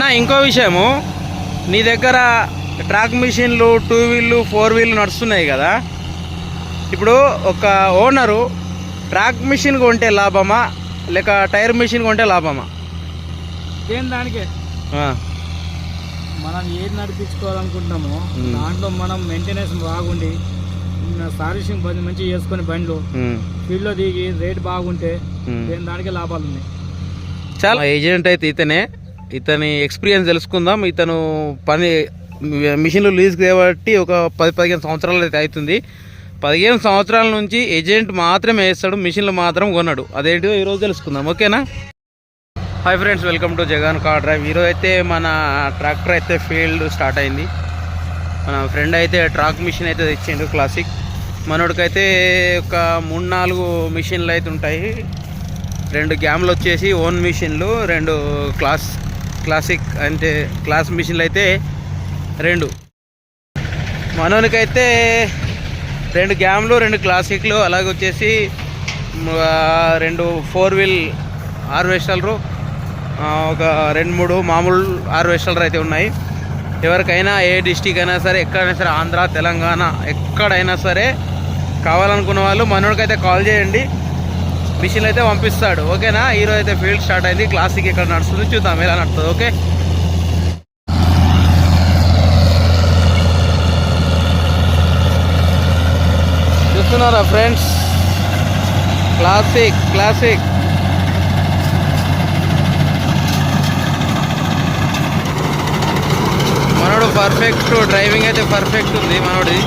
అన్న ఇంకో విషయము. నీ దగ్గర ట్రాక్ మిషన్లు టూ వీళ్ళు ఫోర్ వీళ్ళు నడుస్తున్నాయి కదా. ఇప్పుడు ఒక ఓనరు ట్రాక్ మిషన్ కొంటే లాభమా? లేక టైర్ మిషన్ కొంటే లాభమా? దేని దానికే? మనం ఏది నడిపించుకోవాలనుకుంటున్నామో. దాంట్లో మనం మెయింటెనెన్స్ బాగుండి సర్వీసింగ్ బండి మంచిగా చేసుకొని బండ్లు ఫీల్డ్లో దిగి రేట్ బాగుంటే దానికే లాభాలు ఉన్నాయి? చాలా ఏజెంట్ అయితే ఇతనే. ఇతని ఎక్స్పీరియన్స్ తెలుసుకుందాం. ఇతను పని మిషన్లు లీజ్ కాబట్టి ఒక పది పదిహేను సంవత్సరాలు అయితే అవుతుంది. పదిహేను సంవత్సరాల నుంచి ఏజెంట్ మాత్రమే వేస్తాడు మిషన్లు మాత్రం కొన్నాడు అదేంటిదో ఈరోజు తెలుసుకుందాం. ఓకేనా? Hi friends welcome to Jagan car drive ఈరోజు అయితే మన ట్రాక్టర్ అయితే ఫీల్డ్ స్టార్ట్ అయింది. మన ఫ్రెండ్ అయితే ట్రాక్ మిషన్ అయితే తెచ్చిండు క్లాసిక్ మనోడికైతే ఒక మూడు నాలుగు మిషన్లు అయితే ఉంటాయి. రెండు గ్యామ్లు వచ్చేసి ఓన్ మిషన్లు రెండు క్లాస్ క్లాసిక్ అంటే క్లాస్ మిషన్లు అయితే రెండు. మనోనికైతే రెండు గ్యామ్లు రెండు క్లాసిక్లు అలాగే వచ్చేసి రెండు ఫోర్ వీల్ హార్వెస్టర్లు ఒక రెండు మూడు మామూలు హార్వెస్టర్లు అయితే ఉన్నాయి. ఎవరికైనా ఏ డిస్టిక్ అయినా సరే ఎక్కడైనా సరే ఆంధ్ర తెలంగాణ ఎక్కడైనా సరే కావాలనుకున్న వాళ్ళు మనోడికైతే కాల్ చేయండి. మిషన్ అయితే పంపిస్తాడు ఓకేనా? హీరో అయితే ఫీల్డ్ స్టార్ట్ అయింది క్లాసిక్ ఇక్కడ నడుస్తుంది చూద్దాం ఎలా నడుస్తుంది ఓకే? చూస్తున్నారా ఫ్రెండ్స్? క్లాసిక్ క్లాసిక్ మనోడు పర్ఫెక్ట్ డ్రైవింగ్ అయితే పర్ఫెక్ట్ ఉంది మనోడి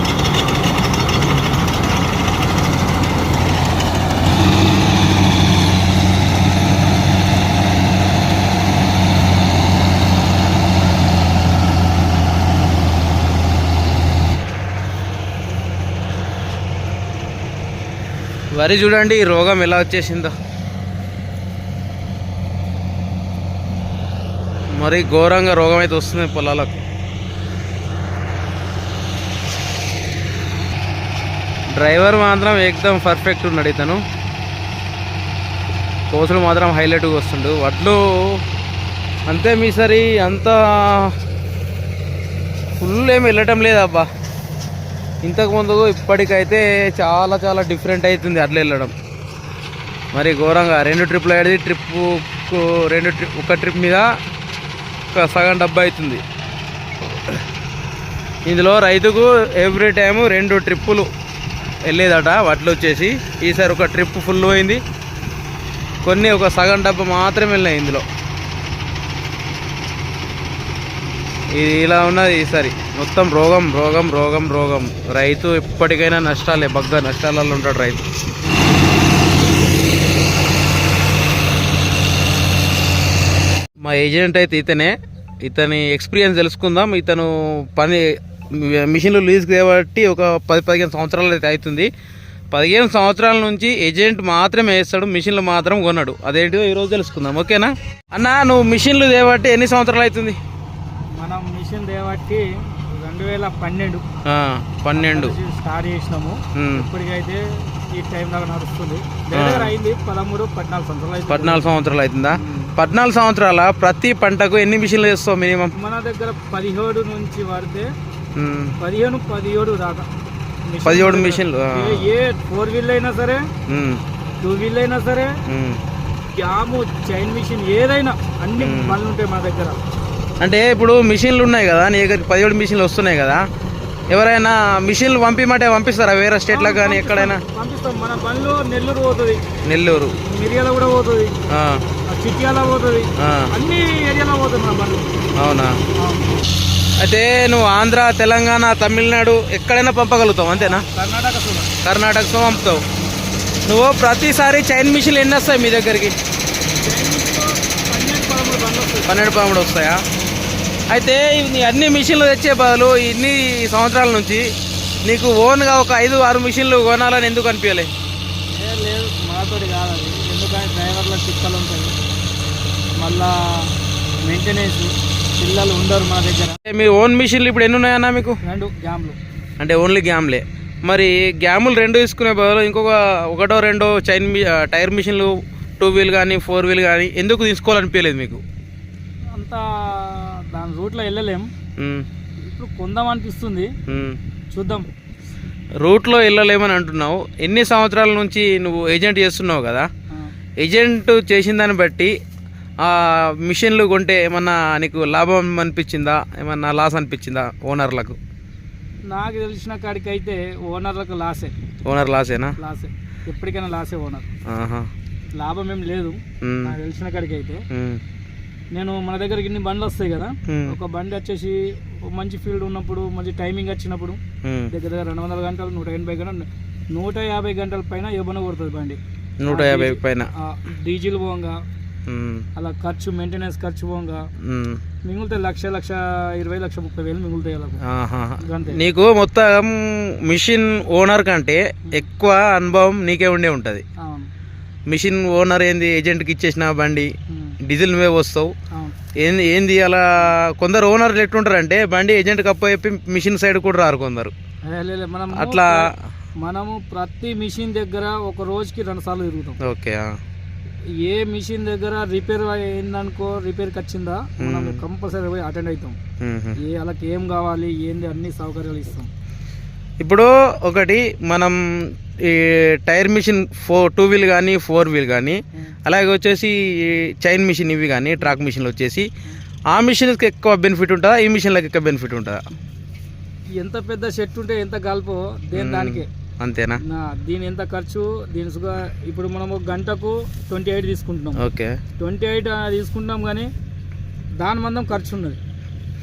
వరి చూడండి ఈ రోగం ఎలా వచ్చేసిందో. మరి ఘోరంగా రోగం అయితే వస్తుంది పొలాలకు. డ్రైవర్ మాత్రం ఏకదం పర్ఫెక్ట్ ఉన్నాడు ఇతను. కోసులు మాత్రం హైలైట్గా వస్తుండు. వడ్లు అంతే మీ సరి అంత ఫుల్ ఏమి వెళ్ళటం లేదబ్బా ఇంతకుముందు ఇప్పటికైతే చాలా చాలా డిఫరెంట్ అవుతుంది అట్లా వెళ్ళడం. మరి ఘోరంగా రెండు ట్రిప్లు అయ్యేది ట్రిప్పు రెండు ట్రిప్ ఒక ట్రిప్ మీద ఒక సగం డబ్బా అవుతుంది ఇందులో రైతుకు ఎవ్రీ టైము రెండు ట్రిప్పులు వెళ్ళేదట వడ్లు వచ్చేసి ఈసారి ఒక ట్రిప్ ఫుల్ పోయింది. కొన్ని ఒక సగం డబ్బా మాత్రమే వెళ్ళినాయి ఇందులో. ఇది ఇలా ఉన్నది ఈసారి. మొత్తం రోగం రోగం రోగం రోగం. రైతు ఎప్పటికైనా నష్టాలే బగ్గ నష్టాలలో ఉంటాడు రైతు. మా ఏజెంట్ అయితే ఇతనే. ఇతని ఎక్స్పీరియన్స్ తెలుసుకుందాం. ఇతను పని మిషన్లు లీజ్ కాబట్టి ఒక పది పదిహేను సంవత్సరాలు అయితే అవుతుంది. పదిహేను సంవత్సరాల నుంచి ఏజెంట్ మాత్రమే వేస్తాడు మిషన్లు మాత్రం కొన్నాడు అదేంటిదో ఈరోజు తెలుసుకుందాం. ఓకేనా? అన్న నువ్వు మిషన్లు తేబట్టి ఎన్ని సంవత్సరాలు అవుతుంది? మిషన్ దేవట్టి రెండు వేల పన్నెండు. పన్నెండు. స్టార్ట్ చేసినాము. ఇప్పటికైతే ఈ టైం దాకా నడుస్తుంది. అయింది పదమూడు పద్నాలుగు సంవత్సరాలు పద్నాలుగు సంవత్సరాలు అవుతుందా పద్నాలుగు సంవత్సరాల ప్రతి పంటకు ఎన్ని మిషన్లు వేస్తావు మినిమం? మన దగ్గర పదిహేడు నుంచి పడితే పదిహేను పదిహేడు దాకా పదిహేడు మిషన్లు. ఏ- ఫోర్ వీల్ అయినా సరే టూ వీల్ అయినా సరే. జాము చైన్ మిషన్ ఏదైనా అన్ని. పనులు ఉంటాయి మా దగ్గర. అంటే ఇప్పుడు మిషన్లు ఉన్నాయి కదా నీ దగ్గర పదిహేడు మిషన్లు వస్తున్నాయి కదా ఎవరైనా మిషన్లు పంపిమంటే పంపిస్తారా? వేరే స్టేట్లకు కానీ ఎక్కడైనా? పంపిస్తాం. మన బండ్లు నెల్లూరు పోతుంది. నెల్లూరు. మిరియాల కూడా పోతుంది. చిట్యాల పోతుంది. ఆ, అన్ని ఏరియాలో పోతుంది మన బండ్లు అవునా? అయితే నువ్వు ఆంధ్ర తెలంగాణ తమిళనాడు ఎక్కడైనా పంపగలుగుతావు అంతేనా? కర్ణాటక పంపుతావు. నువ్వు ప్రతిసారి చైన్ మిషన్లు ఎన్ని వస్తాయి మీ దగ్గరికి? పన్నెండు పదమూడు వస్తాయా? అయితే అన్ని మిషన్లు తెచ్చే బదులు ఇన్ని సంవత్సరాల నుంచి నీకు ఓన్గా ఒక ఐదు ఆరు మిషన్లు కొనాలని ఎందుకు అనిపించలే? లేదు మాతోటి కాదు ఎందుకంటే డ్రైవర్ల తిక్కలు ఉంటాయి. మళ్ళా మెయింటెనెన్స్ పిల్లలు ఉండరు మా దగ్గర. మీ ఓన్ మిషన్లు ఇప్పుడు ఎన్ని ఉన్నాయన్నా మీకు? రెండు గ్యామ్లు. అంటే ఓన్లీ గ్యామ్లే. మరి గ్యాములు రెండు తీసుకునే బదులు ఇంకొక ఒకటో రెండో చైన్ టైర్ మిషన్లు టూ వీల్ కానీ ఫోర్ వీల్ కానీ ఎందుకు తీసుకోవాలనిపించలేదు మీకు? అంత దాని రూట్లో వెళ్ళలేం. ఇప్పుడు కొందాం అనిపిస్తుంది. చూద్దాం. రూట్లో వెళ్ళలేమని అంటున్నావు. ఎన్ని సంవత్సరాల నుంచి నువ్వు ఏజెంట్ చేస్తున్నావు కదా? ఏజెంట్ చేసిన దాన్ని బట్టి ఆ మిషన్లు కొంటే ఏమన్నా నీకు లాభం అనిపించిందా? ఏమన్నా లాస్ అనిపించిందా ఓనర్లకు? నాకు తెలిసిన కాడికి అయితే ఓనర్లకు లాసే. ఓనర్ లాసేనా? లాసే. ఎప్పటికైనా లాసే ఓనర్. ఆహా. లాభం ఏం లేదు. నాకు తెలిసిన కాడికి అయితే నేను మన దగ్గరికి ఇన్ని బండ్లు వస్తాయి కదా ఒక బండి వచ్చేసి మంచి ఫీల్డ్ ఉన్నప్పుడు మంచి టైమింగ్ వచ్చినప్పుడు. దగ్గర దగ్గర రెండు వందల గంటలు నూట ఎనభై గంటలు నూట యాభై గంటల పైన ఏమన్నా కొడుతుంది బండి. నూట యాభై పైన. డీజిల్ పోగా అలా ఖర్చు మెయింటెనెన్స్ ఖర్చు పోగా మిగులుతాయి లక్ష లక్ష ఇరవై లక్ష ముప్పై వేలు మిగులుతాయి నీకు మొత్తం మిషన్ ఓనర్ కంటే ఎక్కువ అనుభవం నీకే ఉండే ఉంటుంది. అవును. మిషన్ ఓనర్ ఏంది ఏజెంట్కి ఇచ్చేసిన బండి ఉమ్, డీజిల్ నువ్వే వస్తావు ఏంది ఏంది అలా కొందరు ఓనర్లు ఎట్లుంటారంటే బండి ఏజెంట్కి అప్ప చెప్పి మిషన్ సైడ్ కూడా రారు కొందరు. అట్లా మనము ప్రతి మిషన్ దగ్గర ఒక రోజుకి రెండు సార్లు తిరుగుతాం. ఓకే. ఏ మిషన్ దగ్గర రిపేర్ అయిందనుకో రిపేర్కి వచ్చిందా మనం కంపల్సరీ పోయి అటెండ్ అవుతాం. మ్మ్. ఏ వాళ్ళకి ఏం కావాలి ఏంది అన్ని సౌకర్యాలు ఇస్తాం. ఇప్పుడు ఒకటి మనం ఈ tyre machine four two wheel కానీ ఫోర్ వీల్ కానీ అలాగే వచ్చేసి ఈ చైన్ మిషన్ ఇవి కానీ ట్రాక్ మిషన్లు వచ్చేసి ఆ మిషన్కి ఎక్కువ బెనిఫిట్ ఉంటుందా? ఈ మిషన్లకు ఎక్కువ బెనిఫిట్ ఉంటుందా? ఎంత పెద్ద షెట్ ఉంటే ఎంత కలుపో దేని దానికే. అంతేనా? దీని ఎంత ఖర్చు దీని సుగా ఇప్పుడు మనం ఒక గంటకు ట్వంటీ ఎయిట్ తీసుకుంటున్నాం. ఓకే. ట్వంటీ ఎయిట్ తీసుకుంటాం కానీ దాని మందం ఖర్చు ఉన్నది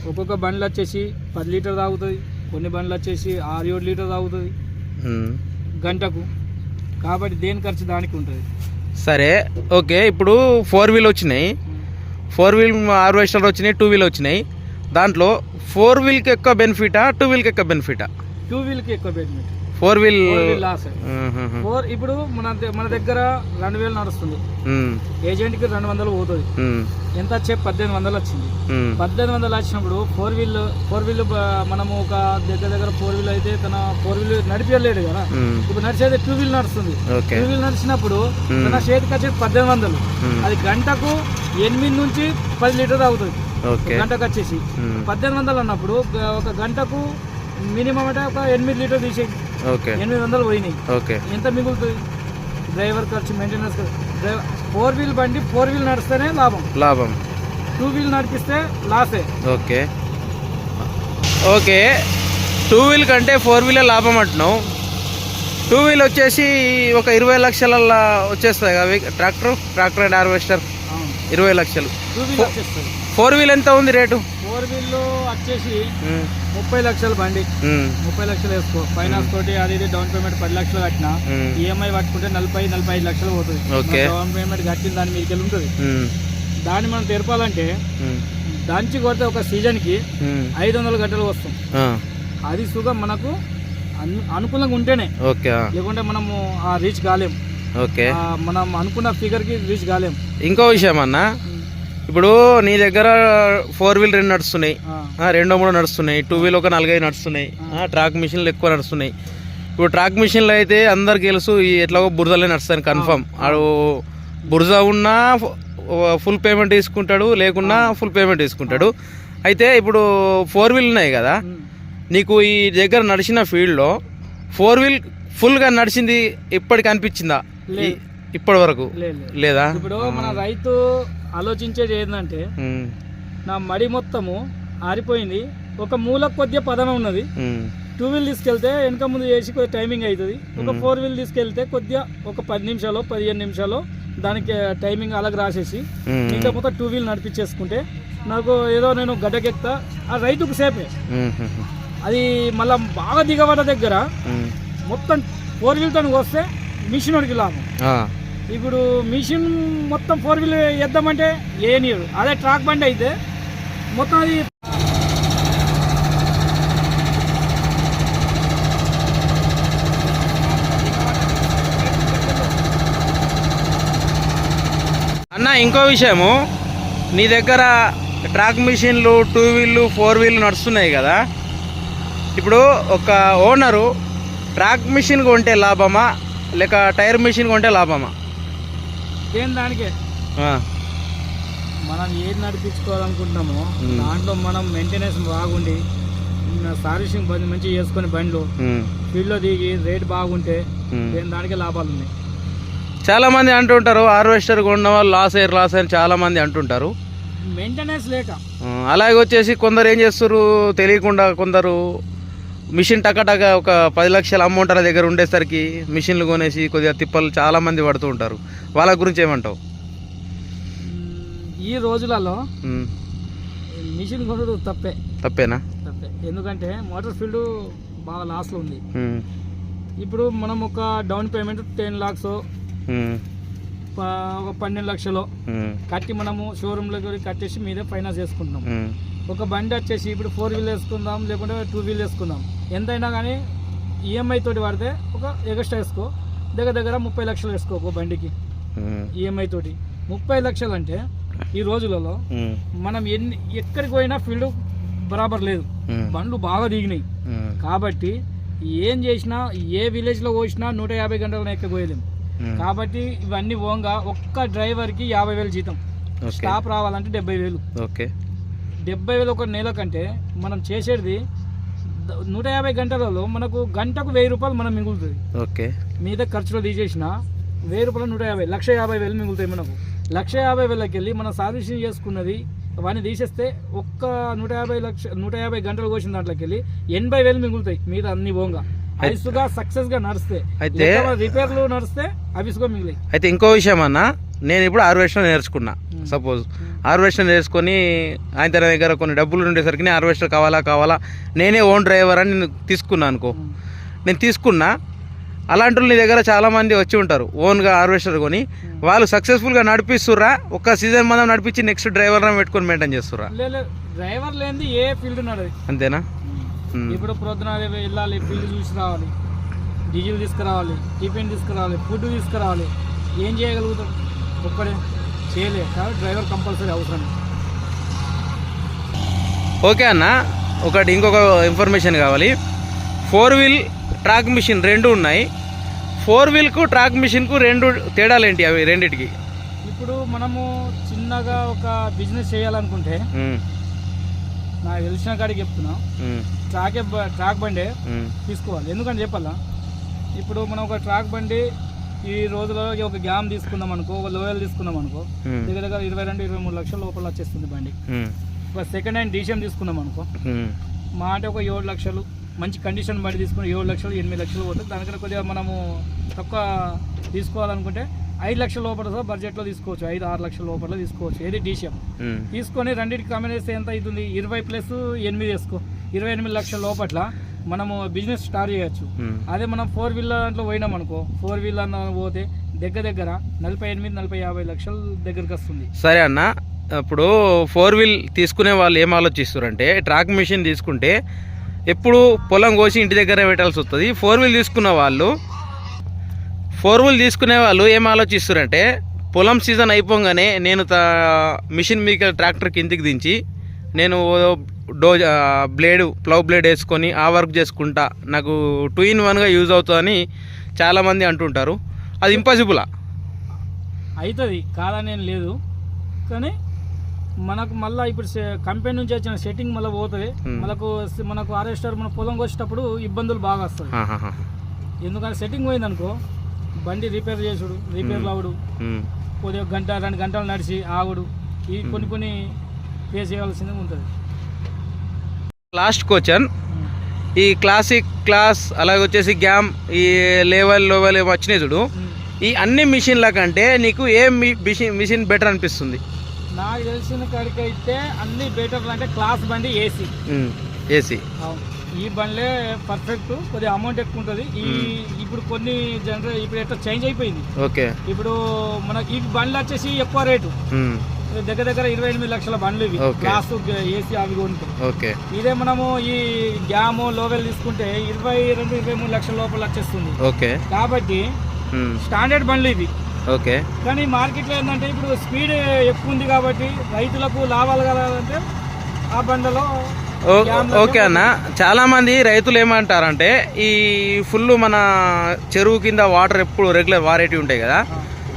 ఒక్కొక్క బండ్లు వచ్చేసి పది లీటర్ తాగుతుంది. కొన్ని బండ్లు వచ్చేసి ఆరు ఏడు లీటర్ తాగుతుంది. గంటకు. కాబట్టి దేని ఖర్చు దానికి ఉంటుంది. సరే ఓకే ఇప్పుడు ఫోర్ వీల్ వచ్చినాయి. ఫోర్ వీల్ హార్వెస్టర్ వచ్చినాయి టూ వీల్ వచ్చినాయి. దాంట్లో ఫోర్ వీల్కి ఎక్కువ బెనిఫిటా టూ వీల్కి ఎక్కువ బెనిఫిటా? టూ వీల్కి ఎక్కువ benefit. Four wheel loss four ఇప్పుడు మన మన దగ్గర రెండు వేలు నడుస్తుంది. ఏజెంట్కి రెండు వందలు పోతుంది. ఎంత వచ్చే? పద్దెనిమిది వందలు వచ్చింది. పద్దెనిమిది వందలు వచ్చినప్పుడు ఫోర్ వీల్ ఫోర్ వీల్ మనము ఒక దగ్గర దగ్గర ఫోర్ వీల్ అయితే తన ఫోర్ వీల్ నడిపించలేడు కదా. ఇప్పుడు నడిచేది టూ వీల్ నడుస్తుంది. టూ వీల్ నడిచినప్పుడు తన చేతికి వచ్చేది పద్దెనిమిది వందలు. అది గంటకు ఎనిమిది నుంచి పది లీటర్ అవుతుంది. గంటకు వచ్చేసి. పద్దెనిమిది వందలు అన్నప్పుడు ఒక గంటకు మినిమం అంటే ఒక ఎనిమిది లీటర్ తీసే ఓకే. ఎనిమిది వందలు పోయినాయి. ఓకే. ఎంత మిగులుతుంది డ్రైవర్ ఖర్చు మెయింటెనెన్స్ డ్రైవర్ ఫోర్ వీల్ బండి ఫోర్ వీల్ నడిస్తేనే లాభం. లాభం. టూ వీల్ నడిపిస్తే లాసే ఓకే. ఓకే. టూ వీల్ కంటే ఫోర్ వీలే లాభం అంటున్నావు. టూ వీల్ వచ్చేసి ఒక ఇరవై లక్షలల్లా వచ్చేస్తుంది కదా ట్రాక్టర్? Tractor and harvester. ఇరవై లక్షలు. ఫోర్ వీల్ ఎంత ఉంది రేటు? ఫోర్ వీల్ వచ్చేసి. ముప్పై లక్షల బండి. ముప్పై లక్షలు వేసుకో ఫైనాన్స్ తోటి అది ఇది డౌన్ పేమెంట్ పది లక్షలు కట్టినా. ఈఎంఐ పట్టుకుంటే నలభై నలభై ఐదు లక్షలు పోతుంది. డౌన్ పేమెంట్ కట్టిన దాని మీదకి ఉంటుంది. దాన్ని మనం తెరపాలంటే. దంచి కొడితే ఒక సీజన్కి. ఐదు వందల గంటలు వస్తాం అది సుఖం మనకు అను అనుకూలంగా ఉంటేనే లేకుంటే మనము ఆ రీచ్ కాలేం ఓకే మనం అనుకున్న ఫిగర్కి రీచ్ కాలేం ఇంకో విషయం అన్న ఇప్పుడు నీ దగ్గర ఫోర్ వీల్ రెండు నడుస్తున్నాయి. రెండో మూడో నడుస్తున్నాయి. టూ వీల్ ఒక నాలుగైదు నడుస్తున్నాయి. ట్రాక్ మిషన్లు ఎక్కువ నడుస్తున్నాయి. ఇప్పుడు ట్రాక్ మిషన్లు అయితే అందరికి తెలుసు ఎట్లాగో బురదలే నడుస్తాను కన్ఫర్మ్ ఆడు బురద ఉన్నా ఫుల్ పేమెంట్ తీసుకుంటాడు లేకున్నా ఫుల్ పేమెంట్ తీసుకుంటాడు. అయితే ఇప్పుడు ఫోర్ వీల్ ఉన్నాయి కదా. నీకు ఈ దగ్గర నడిచిన ఫీల్డ్లో ఫోర్ వీల్ ఫుల్గా నడిచింది ఇప్పటికి అనిపించిందా? ఇప్పటి వరకు. లేదా ఇప్పుడు మన రైతు ఆలోచించేది ఏంటంటే నా మడి మొత్తము ఆరిపోయింది. ఒక మూల కొద్దిగా పదన ఉన్నది. టూ వీల్ తీసుకెళ్తే వెనక ముందు చేసి కొద్దిగా టైమింగ్ అవుతుంది. ఒక ఫోర్ వీల్ తీసుకెళ్తే కొద్దిగా ఒక పది నిమిషాలు పదిహేను నిమిషాలు దానికి టైమింగ్ అలాగ రాసేసి ఇంకా మొత్తం టూ వీల్ నడిపించేసుకుంటే నాకు ఏదో నేను గడ్డకెక్తా. ఆ రైతుకు సేపే అది మళ్ళీ బాగా దిగబడ్డ దగ్గర మొత్తం ఫోర్ వీల్తో వస్తే మిషన్ వాడికి లాభం. ఇప్పుడు మిషన్ మొత్తం ఫోర్ వీల్ వేద్దామంటే ఏ నీరు? అదే ట్రాక్ బండి అయితే మొత్తం అది అన్న ఇంకో విషయము. నీ దగ్గర ట్రాక్ మిషన్లు టూ వీళ్ళు ఫోర్ వీళ్ళు నడుస్తున్నాయి కదా. ఇప్పుడు ఒక ఓనరు ట్రాక్ మిషన్ కొంటే లాభమా? లేక టైర్ మిషన్ కొంటే లాభమా? దేని దానికే? మనం ఏది నడిపించుకోవాలనుకుంటున్నామో. దాంట్లో మనం మెయింటెనెన్స్ బాగుండి సర్వీసింగ్ బండి మంచిగా చేసుకొని బండ్లు ఫీల్డ్లో దిగి రేట్ బాగుంటే. దేని దానికే లాభాలు ఉన్నాయి. చాలా మంది అంటుంటారు హార్వెస్టర్ కొన్న వాళ్ళు లాస్ అయ్యారు లాస్ అయ్యారు చాలా మంది అంటుంటారు. మెయింటెనెన్స్ లేక. అలాగే వచ్చేసి కొందరు ఏం చేస్తారు తెలియకుండా కొందరు మిషన్ టకటక ఒక పది లక్షల అమౌంట్ అలా దగ్గర ఉండేసరికి మిషన్లు కొనేసి కొద్దిగా తిప్పలు చాలా మంది పడుతూ ఉంటారు. వాళ్ళ గురించి ఏమంటావు. ఈ రోజులలో మిషన్ కొనుడు తప్పే. తప్పేనా? తప్పే. ఎందుకంటే మోటార్ ఫీల్డ్ బాగా లాస్లో ఉంది. ఇప్పుడు మనం ఒక డౌన్ పేమెంట్ టెన్ లాక్స్ ఒక పన్నెండు లక్షలు కట్టి మనము షోరూంలో కట్టేసి మీదే ఫైనాన్స్ చేసుకుంటున్నాం. ఒక బండి వచ్చేసి ఇప్పుడు ఫోర్ వీల్ వేసుకుందాం లేకుంటే టూ వీల్ వేసుకుందాం. ఎంతైనా కానీ ఈఎంఐ తోటి వాడితే ఒక ఎగస్ట్రా వేసుకో. దగ్గర దగ్గర ముప్పై లక్షలు వేసుకో ఒక బండికి. ఈఎంఐ తోటి. ముప్పై లక్షలు అంటే ఈ రోజులలో మనం ఎన్ని ఎక్కడికి పోయినా ఫీల్డ్ బరాబర్ లేదు. బండ్లు బాగా దిగినాయి. కాబట్టి ఏం చేసినా ఏ విలేజ్లో పోసినా నూట యాభై గంటలను ఎక్కబోయలేం ఉమ్. కాబట్టి ఇవన్నీ ఓంగా ఒక్క డ్రైవర్కి యాభై వేలు జీతం. స్టాప్ రావాలంటే డెబ్బై వేలు. ఓకే. డెబ్బై వేలు ఒక నెల కంటే మనం చేసేది నూట యాభై గంటలలో మనకు గంటకు వెయ్యి రూపాయలు మనం మిగులుతుంది. ఓకే. మీద ఖర్చులో తీసేసిన వెయ్యి రూపాయలు నూట యాభై లక్ష యాభై వేలు మిగులుతాయి మనకు. లక్ష యాభై వేలకి వెళ్ళి మనం సర్వీసింగ్ చేసుకున్నది అవన్నీ తీసేస్తే ఒక్క నూట యాభై లక్ష నూట యాభై గంటలు కోసిన దాంట్లోకి వెళ్ళి ఎనభై వేలు మిగులుతాయి మీద అన్ని బోంగా. ఐసుగా సక్సెస్గా నడిస్తే. అయితే- రిపేర్లు నడిస్తే అవిసుగా మిగిలాయి. అయితే ఇంకో విషయం అన్న. నేను ఇప్పుడు హార్వెస్టర్ నేర్చుకున్నా. సపోజ్ హార్వెస్టర్ నేర్చుకొని ఆయన తన దగ్గర కొన్ని డబ్బులు ఉండేసరికి నేను హార్వెస్టర్ కావాలా కావాలా నేనే ఓన్ డ్రైవర్ అని నేను తీసుకున్నా అనుకో. నేను తీసుకున్నా అలాంటి నీ దగ్గర చాలా మంది వచ్చి ఉంటారు ఓన్గా హార్వెస్టర్ కొని. వాళ్ళు సక్సెస్ఫుల్గా నడిపిస్తుర్రా ఒక సీజన్ మనం నడిపించి నెక్స్ట్ డ్రైవర్ పెట్టుకొని మెయింటైన్ చేస్తుర్రా? లేదు డ్రైవర్ లేనిది ఏ ఫీల్డ్ అంతేనా. ఇప్పుడు ప్రొద్దున వెళ్ళాలి ఫీల్డ్ చూసి రావాలి డీజిల్ తీసుకురావాలి టిఫిన్ తీసుకురావాలి ఫుడ్ తీసుకురావాలి ఏం చేయగలుగుతాం? ఒక్కడే చేయలే. కాబట్టి డ్రైవర్ కంపల్సరీ అవసరం. ఓకే అన్న. ఒకటి ఇంకొక ఇన్ఫర్మేషన్ కావాలి. ఫోర్ వీల్ ట్రాక్ మిషన్ రెండు ఉన్నాయి. ఫోర్ వీల్కు ట్రాక్ మిషన్కు రెండు తేడాలు ఏంటి అవి రెండిటికి? ఇప్పుడు మనము చిన్నగా ఒక బిజినెస్ చేయాలనుకుంటే నాకు తెలిసిన కాడికి చెప్తున్నా. ట్రాకే ట్రాక్ బండే తీసుకోవాలి. ఎందుకంటే చెప్పాలా? ఇప్పుడు మనం ఒక ట్రాక్ బండి ఈ రోజులో ఒక గ్యామ్ తీసుకుందాం అనుకో ఒక లోయల్ తీసుకుందాం అనుకో ఉమ్, దగ్గర దగ్గర ఇరవై రెండు ఇరవై మూడు లక్షల లోపల వచ్చేస్తుంది బండి. ఉమ్, ఒక సెకండ్ హ్యాండ్ డీసీఎం తీసుకున్నాం అనుకో ఉమ్, మా అంటే ఒక ఏడు లక్షలు మంచి కండిషన్ బట్టి తీసుకుని ఏడు లక్షలు ఎనిమిది లక్షలు పోతుంది దానికన్నా కొద్దిగా మనము తక్కువ తీసుకోవాలనుకుంటే ఐదు లక్షల లోపల బడ్జెట్లో తీసుకోవచ్చు ఐదు ఆరు లక్షల లోపల తీసుకోవచ్చు ఏది డీసీఎం తీసుకొని రెండింటికి చేస్తే ఎంత అవుతుంది? ఇరవై ప్లస్ ఎనిమిది వేసుకో. ఇరవై ఎనిమిది లక్షల లోపల మనము బిజినెస్ స్టార్ట్ చేయొచ్చు. అదే మనం ఫోర్ వీలర్ దాంట్లో పోయినాం అనుకో ఫోర్ వీలర్ పోతే దగ్గర దగ్గర నలభై ఎనిమిది నలభై యాభై లక్షల దగ్గరికి వస్తుంది. సరే అన్న ఇప్పుడు ఫోర్ వీల్ తీసుకునే వాళ్ళు ఏం ఆలోచిస్తారంటే ట్రాక్ మిషన్ తీసుకుంటే ఎప్పుడు పొలం కోసి ఇంటి దగ్గర పెట్టాల్సి వస్తుంది. ఫోర్ వీల్ తీసుకున్న వాళ్ళు ఫోర్ వీల్ తీసుకునే వాళ్ళు ఏం ఆలోచిస్తారంటే పొలం సీజన్ అయిపోగానే నేను తా మిషన్ మీకు ట్రాక్టర్ కిందికి దించి నేను డో బ్లేడ్ ప్లవ్ బ్లేడ్ వేసుకొని ఆ వర్క్ చేసుకుంటా. నాకు టూ ఇన్ వన్గా యూజ్ అవుతుందని చాలామంది అంటుంటారు. అది ఇంపాసిబులా? అవుతుంది కాదని లేదు. కానీ మనకు మళ్ళీ ఇప్పుడు కంపెనీ నుంచి వచ్చిన సెట్టింగ్ మళ్ళీ పోతుంది. మనకు మనకు ఆర్ఎస్టర్ మన పొలం వచ్చేటప్పుడు ఇబ్బందులు బాగా వస్తాయి. ఎందుకంటే సెట్టింగ్ పోయిందనుకో బండి రిపేర్ చేసుడు రిపేర్ అవడు. కొద్దిగా గంట రెండు గంటలు నడిచి ఆగుడు. ఈ కొన్ని కొన్ని పే చేయవలసింది ఉంటుంది. Last question. ఈ క్లాసిక్ క్లాస్ అలాగే వచ్చేసి గ్యామ్ ఈ లెవెల్ లెవెల్ వచ్చినాయి చూడు. ఈ అన్ని మిషన్ల కంటే నీకు ఏ మిషన్ మిషన్ బెటర్ అనిపిస్తుంది? నాకు తెలిసిన కాడికి అయితే అన్ని బెటర్ అంటే క్లాస్ బండి ఏసీ ఏసీ ఈ బండ్లే పర్ఫెక్ట్ కొద్దిగా అమౌంట్ ఎక్కువ ఉంటుంది. ఈ ఇప్పుడు కొన్ని జనరే ఇప్పుడు ఎట్లా చేంజ్ అయిపోయింది. ఓకే. ఇప్పుడు మన ఈ బండ్లు వచ్చేసి ఎక్కువ రేటు. దగ్గర దగ్గర ఇరవై ఎనిమిది లక్షల బండ్లు ఇవి. క్లాస్ ఏసీ అవి ఓకే. ఇదే మనము ఈ గ్యాము లోవెల్ తీసుకుంటే ఇరవై రెండు ఇరవై మూడు లక్షల లోపల వచ్చేస్తుంది. ఓకే. కాబట్టి స్టాండర్డ్ బండ్లు ఇవి. ఓకే. కానీ మార్కెట్లో ఏంటంటే ఇప్పుడు స్పీడ్ ఎక్కువ ఉంది కాబట్టి రైతులకు లాభాలు కలగాలంటే ఆ బండ్లలో ఓకే అన్న. చాలా మంది రైతులు ఏమంటారంటే ఈ ఫుల్ మన చెరువు కింద వాటర్ ఎప్పుడు రెగ్యులర్ వారేటి ఉంటాయి కదా.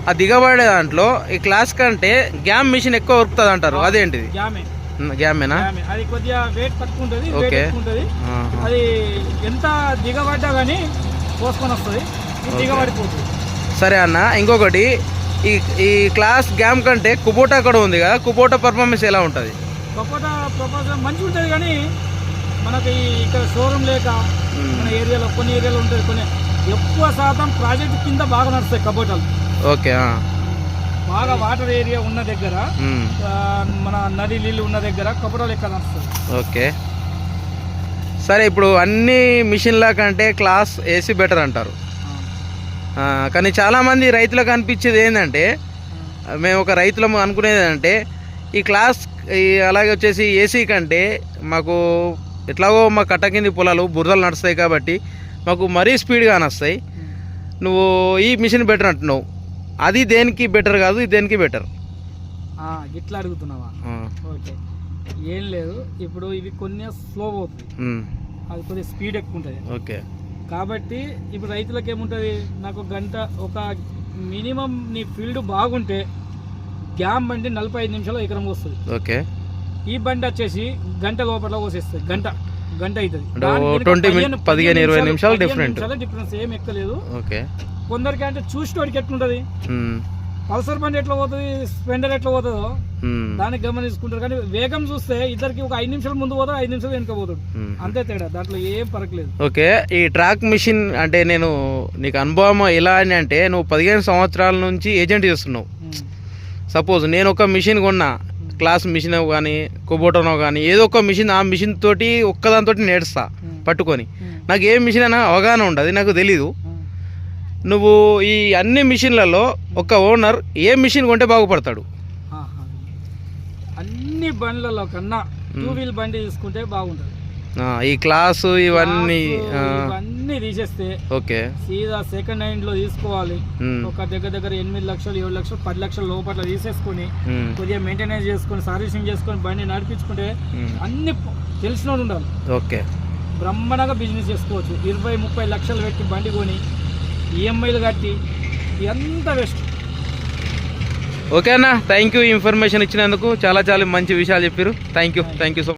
ఆ దిగబడే దాంట్లో ఈ క్లాస్ కంటే గ్యామ్ మిషన్ ఎక్కువ ఉరుకుతుంది అంటారు అదేంటిది? గ్యామేనా? అది కొద్దిగా వెయిట్ వెయిట్ ఓకే. అది ఎంత దిగబడ్డా కానీ పోసుకొని వస్తుంది. దిగబడిపోతుంది. సరే అన్న ఇంకొకటి ఈ ఈ క్లాస్ గ్యామ్ కంటే కుబోటా కూడా ఉంది కదా కుబోటా పర్ఫార్మెన్స్ ఎలా ఉంటుంది? కపోటా ప్రపోజల్ మంచిగా ఉంటుంది కానీ మనకి ఇక్కడ షోరూమ్ లేక మన ఏరియాలో కొన్ని ఏరియాలో ఉంటుంది కొన్ని ఎక్కువ శాతం ప్రాజెక్ట్ కింద బాగా నడుస్తాయి కపోటాలు ఓకే. బాగా వాటర్ ఏరియా ఉన్న దగ్గర మన నది నీళ్ళు ఉన్న దగ్గర ఎక్కువ నడుస్తాయి ఓకే. సరే ఇప్పుడు అన్ని మిషన్ల కంటే క్లాస్ ఏసీ బెటర్ అంటారు. కానీ చాలామంది రైతులకు అనిపించేది ఏంటంటే మేము ఒక రైతులం అనుకునేది ఏంటంటే ఈ క్లాస్ అలాగే వచ్చేసి ఏసీ కంటే మాకు ఎట్లాగో మా కట్ట కింది పొలాలు బురదలు నడుస్తాయి కాబట్టి మాకు మరీ స్పీడ్గా నడుస్తాయి. నువ్వు ఈ మిషన్ బెటర్ అంటున్నావు. అది దేనికి బెటర్ కాదు ఇది దేనికి బెటర్ ఇట్లా అడుగుతున్నావా? ఓకే. ఏం లేదు ఇప్పుడు ఇవి కొన్ని స్లో అవుతుంది అది కొద్దిగా స్పీడ్ ఎక్కువ ఉంటుంది. ఓకే. కాబట్టి ఇప్పుడు రైతులకు ఏముంటుంది? నాకు గంట ఒక మినిమం నీ ఫీల్డ్ బాగుంటే గ్యామ్ బండి నలభై ఐదు నిమిషాలు ఎకరం వస్తుంది. ఓకే. ఈ బండి వచ్చేసి గంట లోపల పోసేస్తుంది గంట గంట అవుతుంది. అంటే ఓ 20 మినిట్- పదిహేను, ఇరవై నిమిషాలు different. డిఫరెన్స్ ఏం ఎక్కలేదు. ఓకే. కొందరికి అంటే చూసేటోడికి ఎట్లుంటుంది? పల్సర్ బండి ఎట్లా పోతుంది? స్ప్లెండర్ ఎట్లా పోతుందో దానికి గమనించుకుంటారు. కానీ వేగం చూస్తే ఇద్దరికి ఒక ఐదు నిమిషాలు ముందు పోతాడు ఐదు నిమిషాలు వెనుక పోతాడు అంతే తేడా. దాంట్లో ఏం పరకలేదు ఓకే. ఈ ట్రాక్ మిషన్ అంటే నేను నీకు అనుభవం ఎలా అని అంటే నువ్వు పదిహేను సంవత్సరాల నుంచి ఏజెంట్ చేస్తున్నావు. సపోజ్ నేను ఒక మిషన్ కొన్నా క్లాస్ మిషన్ కానీ కుబోటోనో కానీ ఏదో ఒక మిషన్ ఆ మిషన్ తోటి ఒక్కదానితోటి నేడుస్తా పట్టుకొని. నాకు ఏ మిషన్ అయినా అవగాహన ఉండదు నాకు తెలీదు. నువ్వు ఈ అన్ని మిషన్లలో ఒక ఓనర్ ఏ మిషన్ కొంటే బాగుపడతాడు. అన్ని బండ్లలో కన్నా టూ వీల్ బండి తీసుకుంటే బాగుంటుంది. ఈ క్లాసు ఇవన్నీ ఇవన్నీ తీసేస్తే ఓకే. సీదా సెకండ్ హ్యాండ్లో తీసుకోవాలి. ఒక దగ్గర దగ్గర ఎనిమిది లక్షలు ఏడు లక్షలు పది లక్షల లోపల తీసేసుకొని కొద్దిగా మెయింటెనెన్స్ చేసుకొని సర్వీసింగ్ చేసుకొని బండి నడిపించుకుంటే. అన్ని తెలిసిన ఉండాలి. ఓకే. బ్రహ్మాండంగా బిజినెస్ చేసుకోవచ్చు. ఇరవై ముప్పై లక్షలు పెట్టి బండి కొని ఈఎంఐలు కట్టి ఎంత బెస్ట్ ఓకే అన్న థ్యాంక్ యూ ఇన్ఫర్మేషన్ ఇచ్చినందుకు చాలా చాలా మంచి విషయాలు చెప్పారు thank you thank you so